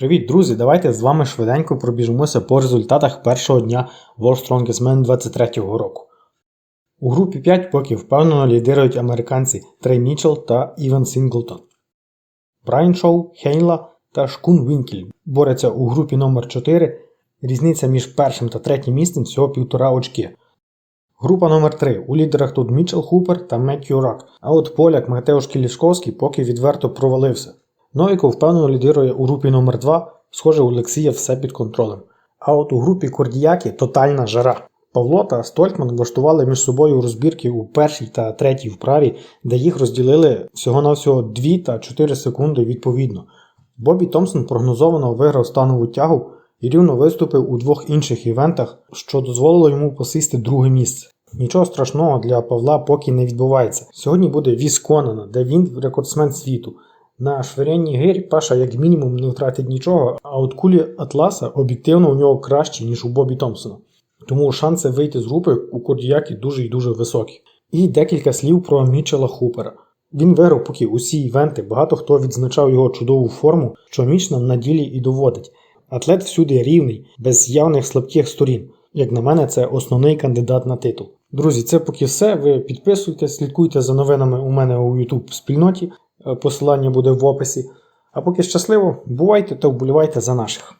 Привіт, друзі! Давайте з вами швиденько пробіжимося по результатах першого дня World Strongest Man 23-го року. У групі 5 поки впевнено лідирують американці Трей Мічел та Іван Сінглтон. Брайан Шоу, Хейнла та Шкун Вінкель борються у групі номер 4 різниця між першим та третім місцем всього півтора очки. Група номер 3 у лідерах тут Мічел Хупер та Меттью Рак, а от поляк Матеуш Кілішковський поки відверто провалився. Новіков впевнено лідирує у групі номер 2 схоже, у Олексія все під контролем. А от у групі Кордіяки тотальна жара. Павло та Стольтман влаштували між собою розбірки у першій та третій вправі, де їх розділили всього-навсього 2 та 4 секунди відповідно. Бобі Томпсон прогнозовано виграв станову тягу і рівно виступив у двох інших івентах, що дозволило йому посісти друге місце. Нічого страшного для Павла поки не відбувається. Сьогодні буде віз де він рекордсмен світу. На швирянні гирь Паша як мінімум не втратить нічого, а от кулі Атласа об'єктивно у нього кращі, ніж у Бобі Томпсона. Тому шанси вийти з групи у Кордіякі дуже і дуже високі. І декілька слів про Мічела Хупера. Він виграв поки усі івенти, багато хто відзначав його чудову форму, що Міч нам на ділі і доводить. Атлет всюди рівний, без явних слабких сторін. Як на мене, це основний кандидат на титул. Друзі, це поки все. Ви підписуйтесь, слідкуйте за новинами у мене у YouTube спільноті. Посилання буде в описі. А поки щасливо, бувайте та вболівайте за наших.